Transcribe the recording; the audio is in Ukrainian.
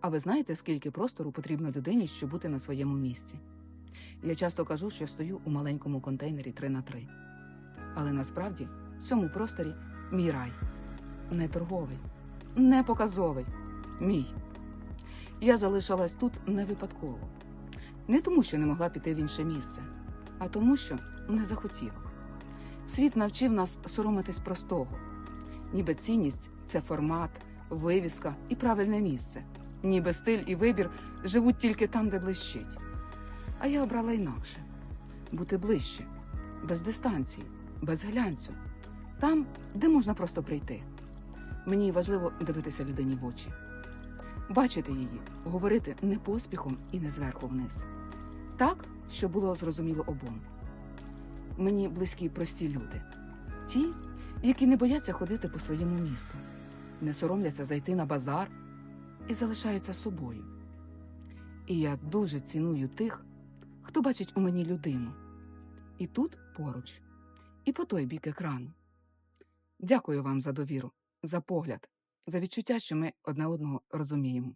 А ви знаєте, скільки простору потрібно людині, щоб бути на своєму місці? Я часто кажу, що стою у маленькому контейнері 3 на 3 Але насправді в цьому просторі мій рай. Не торговий, не показовий, мій. Я залишалась тут не випадково. Не тому, що не могла піти в інше місце, а тому, що не захотіла. Світ навчив нас соромитись простого. Ніби цінність це формат, вивіска і правильне місце. Ніби стиль і вибір живуть тільки там, де блищить. А я обрала інакше бути ближче, без дистанції, без глянцю, там, де можна просто прийти. Мені важливо дивитися людині в очі, бачити її, говорити не поспіхом і не зверху вниз. Так, щоб було зрозуміло обом. Мені близькі прості люди, ті, які не бояться ходити по своєму місту, не соромляться зайти на базар і залишаються собою. І я дуже ціную тих, хто бачить у мені людину. І тут поруч, і по той бік екрану. Дякую вам за довіру, за погляд, за відчуття, що ми одне одного розуміємо.